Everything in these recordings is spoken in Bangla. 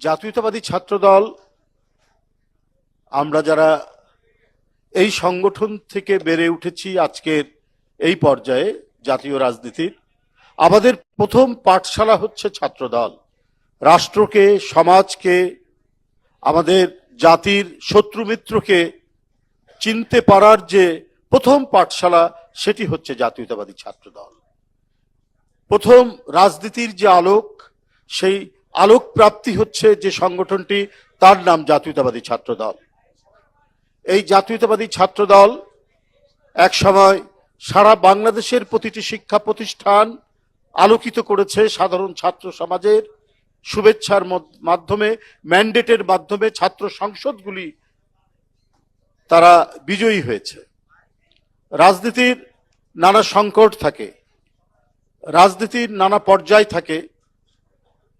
জাতীয়তাবাদী ছাত্রদল, আমরা যারা এই সংগঠন থেকে বেড়ে উঠেছি আজকের এই পর্যায়ে জাতীয় রাজনীতির, আমাদের প্রথম পাঠশালা হচ্ছে ছাত্রদল। রাষ্ট্রকে, সমাজকে, আমাদের জাতির শত্রু মিত্রকে চিনতে পারার যে প্রথম পাঠশালা, সেটি হচ্ছে জাতীয়তাবাদী ছাত্রদল। প্রথম রাজনীতির যে আলোক, সেই আলোক প্রাপ্তি হচ্ছে যে সংগঠনটি তার নাম জাতীয়তাবাদী ছাত্রদল। এই জাতীয়তাবাদী ছাত্রদল এক সময় সারা বাংলাদেশের প্রতিটি শিক্ষা প্রতিষ্ঠান আলোকিত করেছে সাধারণ ছাত্র সমাজের শুভেচ্ছার মাধ্যমে, ম্যান্ডেটের মাধ্যমে ছাত্র সংসদগুলি তারা বিজয়ী হয়েছে। রাজনীতির নানা সংকট থাকে, রাজনীতির নানা পর্যায় থাকে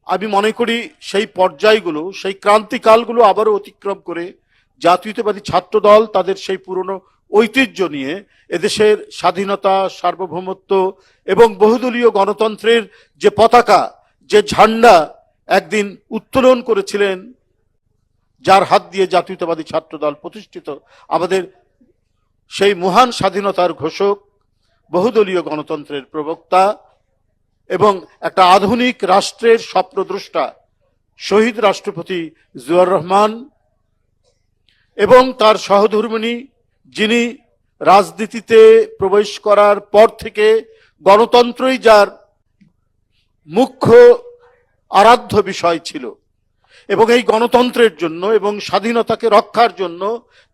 আমি মনে করি সেই পর্যায়গুলো, সেই ক্রান্তিকালগুলো আবারও অতিক্রম করে জাতীয়তাবাদী ছাত্রদল তাদের সেই পুরনো ঐতিহ্য নিয়ে এদেশের স্বাধীনতা, সার্বভৌমত্ব এবং বহুদলীয় গণতন্ত্রের যে পতাকা, যে ঝান্ডা একদিন উত্তোলন করেছিলেন, যার হাত দিয়ে জাতীয়তাবাদী ছাত্রদল প্রতিষ্ঠিত, আমাদের সেই মহান স্বাধীনতার ঘোষক, বহুদলীয় গণতন্ত্রের প্রবক্তা এবং একটা আধুনিক রাষ্ট্রের স্বপ্নদ্রষ্টা, শহীদ রাষ্ট্রপতি জিয়াউর রহমান এবং তার সহধর্মিণী, যিনি রাজনীতিতে প্রবেশ করার পর থেকে গণতন্ত্রই যার মুখ্য আরাধ্য বিষয় ছিল এবং এই গণতন্ত্রের জন্য এবং স্বাধীনতাকে রক্ষার জন্য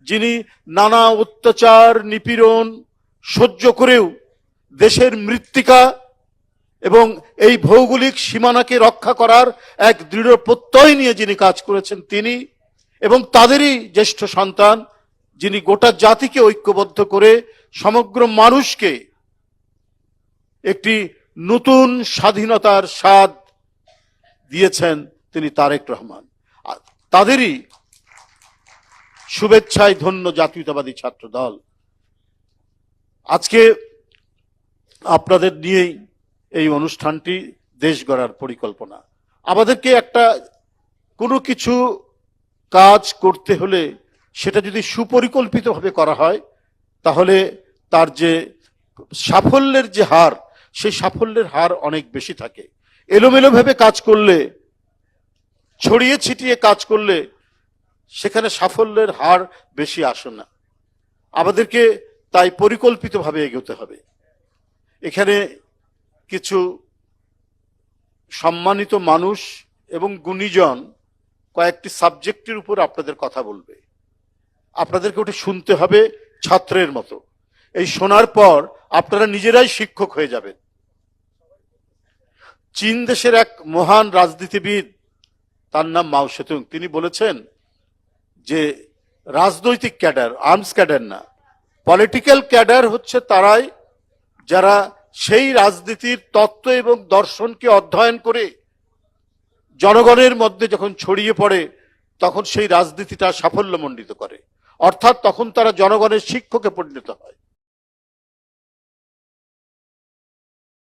যিনি নানা অত্যাচার, নিপীড়ন সহ্য করেও দেশের মৃত্তিকা এবং এই ভৌগোলিক সীমানাকে রক্ষা করার এক দৃঢ় প্রত্যয় নিয়ে যিনি কাজ করেছেন তিনি এবং তাদেরই জ্যেষ্ঠ সন্তান, যিনি গোটা জাতিকে ঐক্যবদ্ধ করে সমগ্র মানুষকে একটি নতুন স্বাধীনতার স্বাদ দিয়েছেন তিনি তারেক রহমান। তাদেরই শুভেচ্ছায় ধন্য জাতীয়তাবাদী ছাত্র দল আজকে আপনাদের নিয়েই এই অনুষ্ঠানটি দেশ গড়ার পরিকল্পনা। আমাদেরকে একটা কোনো কিছু কাজ করতে হলে সেটা যদি সুপরিকল্পিতভাবে করা হয়, তাহলে তার যে সাফল্যের যে হার, সেই সাফল্যের হার অনেক বেশি থাকে। এলোমেলোভাবে কাজ করলে, ছড়িয়ে ছিটিয়ে কাজ করলে সেখানে সাফল্যের হার বেশি আসে না। আমাদেরকে তাই পরিকল্পিতভাবে এগোতে হবে। এখানে কিছু সম্মানিত মানুষ এবং গুণীজন কয়েকটি সাবজেক্টের উপর আপনাদের কথা বলবে। আপনাদেরকে ওটা শুনতে হবে ছাত্রের মতো। এই শোনার পর আপনারা নিজেরাই শিক্ষক হয়ে যাবেন। চীন দেশের এক মহান রাজনীতিবিদ, তার নাম মাও সেতুং, তিনি বলেছেন যে রাজনৈতিক ক্যাডার, আর্মস ক্যাডার না, পলিটিক্যাল ক্যাডার হচ্ছে তারাই যারা সেই রাজনীতির তত্ত্ব এবং দর্শনকে অধ্যয়ন করে জনগণের মধ্যে যখন ছড়িয়ে পড়ে, তখন সেই রাজনীতিটা সাফল্যমণ্ডিত করে। অর্থাৎ তখন তারা জনগণের শিক্ষকে পরিণত হয়।